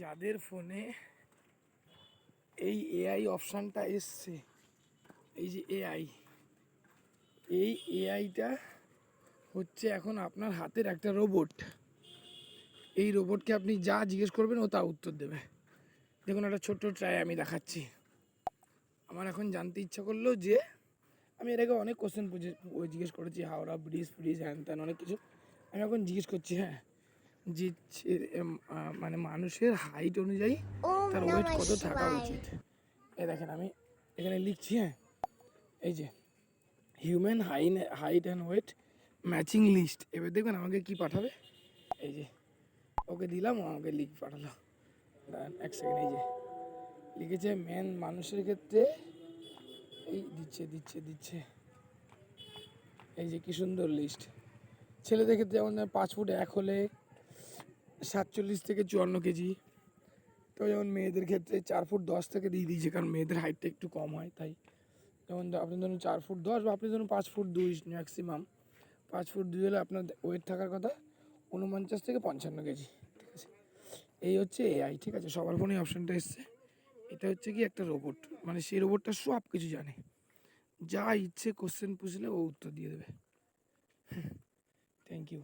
যাদের ফোনে এই এআই অপশানটা এসছে, এই যে এআই এই এআইটা হচ্ছে এখন আপনার হাতের একটা রোবট এই রোবটকে আপনি যা জিজ্ঞেস করবেন ও তা উত্তর দেবে। দেখুন একটা ছোট্ট ট্রাই আমি দেখাচ্ছি। আমার এখন জানতে ইচ্ছা করল যে আমি এর আগে অনেক কোশ্চেন জিজ্ঞেস করেছি, হাওড়া ব্রিজ ফ্রিজ হ্যান ত্যান, অনেক কিছু। আমি এখন জিজ্ঞেস করছি হ্যাঁ যে মানে মানুষের হাইট অনুযায়ী তার ওয়েট কত থাকা উচিত? এ দেখেন আমি এখানে লিখছি হ্যাঁ? এই যে human হাইন height and weight matching list এবার দেখবেন আমাকে কি পাঠাবে? এই যে ওকে দিলাম ও আমাকে লিখ পাঠালো। দাঁড়ান এক সেকেন্ড এই যে লিখেছে মেন মানুষের ক্ষেত্রে এই দিচ্ছে দিচ্ছে দিচ্ছে। এই যে কি সুন্দর লিস্ট ছেলেদের ক্ষেত্রে যেমন পাঁচ ফুট এক হলে সাতচল্লিশ থেকে চুয়ান্ন কেজি। তো যেমন মেয়েদের ক্ষেত্রে চার ফুট দশ থেকে দিয়ে দিয়েছে, কারণ মেয়েদের হাইটটা একটু কম হয়, তাই। যেমন আপনি ধরুন চার ফুট দশ বা আপনি ধরুন পাঁচ ফুট দুই ম্যাক্সিমাম পাঁচ ফুট দুই হলে আপনার ওয়েট থাকার কথা উনপঞ্চাশ থেকে পঞ্চান্ন কেজি, ঠিক আছে? এই হচ্ছে এআই ঠিক আছে? সবার ফোনে অপশানটা এসছে। এটা হচ্ছে কি একটা রোবট মানে সেই রোবটটা সব কিছু জানে। যা ইচ্ছে কোশ্চেন পুষলে ও উত্তর দিয়ে দেবে। Thank you